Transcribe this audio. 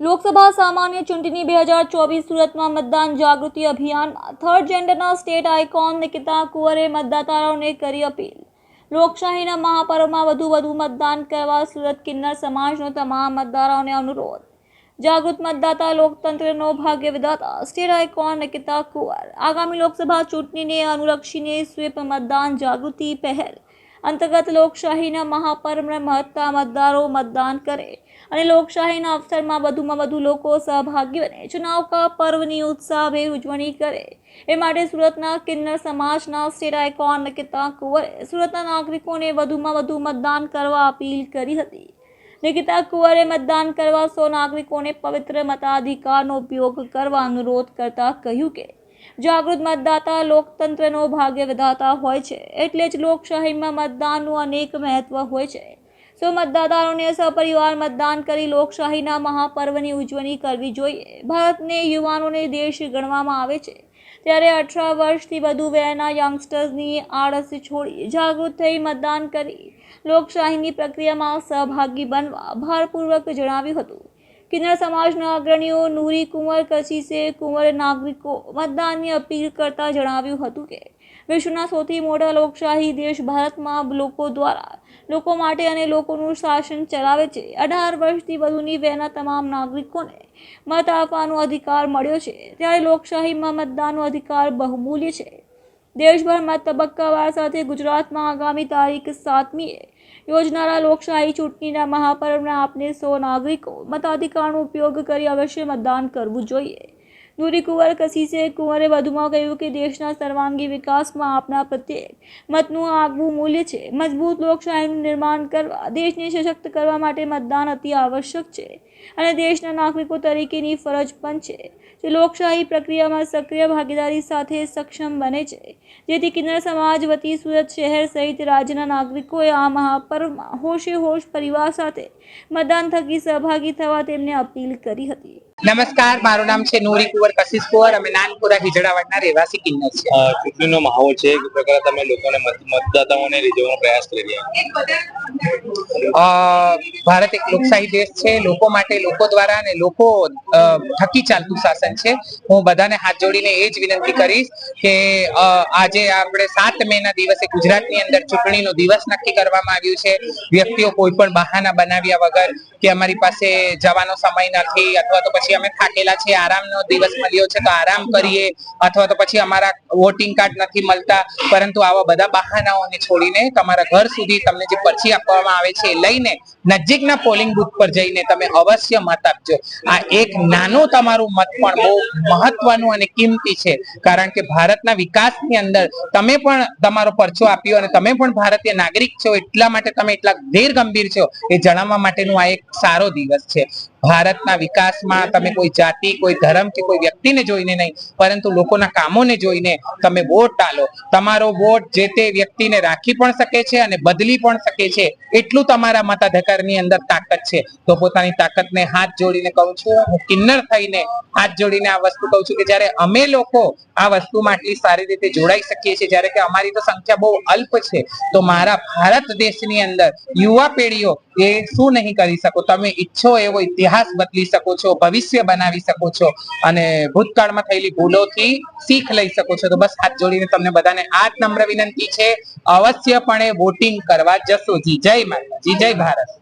લોકસભા સામાન્ય ચૂંટણી બે હજાર ચોવીસ સુરતમાં મતદાન જાગૃતિ અભિયાન થર્ડ જેન્ડરના સ્ટેટ આઇકોન નિકિતા કુંવરે મતદાતાઓને કરી અપીલ. લોકશાહીના મહાપર્વમાં વધુ વધુ મતદાન કરવા સુરત કિન્નર સમાજનો તમામ મતદારોને અનુરોધ. જાગૃત મતદાતા લોકતંત્રનો ભાગ્ય વિધાતા સ્ટેટ આઇકોન નિકિતા કુંવર. આગામી લોકસભા ચૂંટણીને અનુલક્ષીને સ્વીપ મતદાન જાગૃતિ પહેલ. અંતર્ગત લોકશાહીના મહાપર્વને મહત્તા મતદારો મતદાન કરે અને લોકશાહીના અવસરમાં વધુમાં વધુ લોકો સહભાગી બને. ચુનાવ કા પર્વની ઉત્સાહભેર ઉજવણી કરે. એ માટે સુરતના કિન્નર સમાજના સ્ટેટ આઇકોન નિકિતા કુંવરે? સુરતના નાગરિકોને વધુમાં વધુ મતદાન કરવા અપીલ કરી હતી. નિકિતા કુંવરે મતદાન કરવા સૌ નાગરિકોને પવિત્ર મતાધિકારનો ઉપયોગ કરવા અનુરોધ કરતા કહ્યું કે જાગૃત મતદાતા લોકતંત્રનો ભાગ્ય વિધાતા હોય છે, એટલે જ લોકશાહીમાં મતદાનનું અનેક મહત્વ હોય છે. સો મતદાતાઓને સપરિવાર મતદાન કરી લોકશાહીના મહાપર્વની ઉજવણી કરવી જોઈએ? ભારતને યુવાનોને દેશ ગણવામાં આવે છે. ત્યારે અઠાર વર્ષથી વધુ વયના યંગસ્ટર્સની આળસ છોડી જાગૃત થઈ મતદાન કરી લોકશાહીની પ્રક્રિયામાં સહભાગી બનવા ભારપૂર્વક જણાવ્યું હતું. કિન્નર સમાજના અગ્રણીઓ નૂરી કુંવર કશીસે કુંવર નાગરિકો મતદાનની અપીલ કરતા જણાવ્યું હતું કે, વિશ્વના સૌથી મોટા લોકશાહી દેશ ભારતમાં લોકો દ્વારા લોકો માટે અને લોકોનું શાસન ચલાવે છે. અઢાર વર્ષથી વધુની વયના તમામ નાગરિકોને મત આપવાનો અધિકાર મળ્યો છે. ત્યારે લોકશાહીમાં મતદાનનો અધિકાર બહુમૂલ્ય છે. દેશભરમાં તબક્કાવાર સાથે ગુજરાતમાં આગામી તારીખ સાતમી યોજનારા લોકશાહી ચૂંટણીના મહાપર્વના આપને સૌ નાગરિક મતાધિકારનો ઉપયોગ કરી અવશ્ય મતદાન કરવું જોઈએ. નૂરી કુંવર કસીસે કુંવરે વધુમાં કહ્યું કે દેશના સર્વાંગી વિકાસમાં આપના પ્રત્યેક મતનું આગવું મૂલ્ય છે. મજબૂત લોકશાહીનું નિર્માણ કરવા, દેશને સશક્ત કરવા માટે મતદાન અતિ આવશ્યક છે અને દેશના નાગરિકો તરીકેની ફરજ પણ છે. જે લોકશાહી પ્રક્રિયામાં સક્રિય ભાગીદારી સાથે સક્ષમ બને છે. જેથી કિન્નર સમાજ વતી સુરત શહેર સહિત રાજ્યના નાગરિકોએ આ મહાપર્વમાં હોશે હોશ પરિવાર સાથે મતદાન થકી સહભાગી થવા તેમને અપીલ કરી હતી. નમસ્કાર મારું નામ છે નૂરી કુંવર કશિશ કુંવર. અમે નાનપુરા હિજડાવાડના રહેવાસી કિન્નર છે ચૂંટણીનો માહોલ છે કે પ્રકારે તમે લોકોને મતદાતાઓને રીઝવવાનો પ્રયાસ કરી રહ્યા છો. ભારત એક લોકશાહી દેશ છે. લોકો માટે લોકો દ્વારા અને લોકો થકી ચાલતું શાસન છે. હું બધાને હાથ જોડીને એ જ વિનંતી કરીશ કે આજે આપણે સાત મે ના દિવસે ગુજરાતની અંદર ચૂંટણીનો દિવસ નક્કી કરવામાં આવ્યું છે. વ્યક્તિઓ કોઈ પણ બહાના બનાવ્યા વગર કે અમારી પાસે જવાનો સમય નથી અથવા તો પછી અમે થાકેલા છે, આરામનો દિવસ મળ્યો છે, તો આરામ કરીએ. અથવા તો પછી અમારા વોટિંગ કાર્ડ નથી મળતા. પરંતુ આવા બધા બહાનાઓને છોડીને તમારા ઘર સુધી તમને જે પર્ચી આપવામાં આવે છે લઈને નજીકના પોલિંગ બુથ પર જઈને તમે અવશ્ય મત આપજો. આ એક નાનું તમારું મત પણ બહુ મહત્વનું અને કિંમતી છે. કારણ કે ભારતના વિકાસની અંદર તમે પણ તમારો પરચો આપ્યો અને તમે પણ ભારતીય નાગરિક છો, એટલા માટે તમે એટલા ગેર ગંભીર છો. એ જણાવવા માટેનું આ એક સારો દિવસ છે. ભારતના વિકાસમાં તમે કોઈ જાતિ, કોઈ ધર્મ કે કોઈ વ્યક્તિને જોઈને નહીં, પરંતુ લોકોના કામોને જોઈને તમે વોટ ટાલો. તમારો વોટ જે તે વ્યક્તિને રાખી પણ શકે છે અને બદલી પણ શકે છે. એટલું તમારા મતાધિકારની અંદર તાકાત છે. તો પોતાની તાકાતને હાથ જોડીને કહું છું, હું કિન્નર થઈને હાથ જોડીને આ વસ્તુ કહું છું કે જ્યારે અમે લોકો આ વસ્તુમાં આટલી સારી રીતે જોડાઈ શકીએ છીએ, જ્યારે કે અમારી તો સંખ્યા બહુ અલ્પ છે, તો મારા ભારત દેશની અંદર યુવા પેઢીઓ એ શું નહીં કરી શકો? તમે ઈચ્છો એવો ઇતિહાસ બદલી શકો છો ભવિષ્ય બનાવી શકો છો અને ભૂતકાળમાં થયેલી ભૂલોથી શીખ લઈ શકો છો. તો બસ હાથ જોડીને તમને બધાને આ જ નમ્ર વિનંતી છે. અવશ્યપણે વોટિંગ કરવા જશો. જી, જય માતાજી. જય ભારત.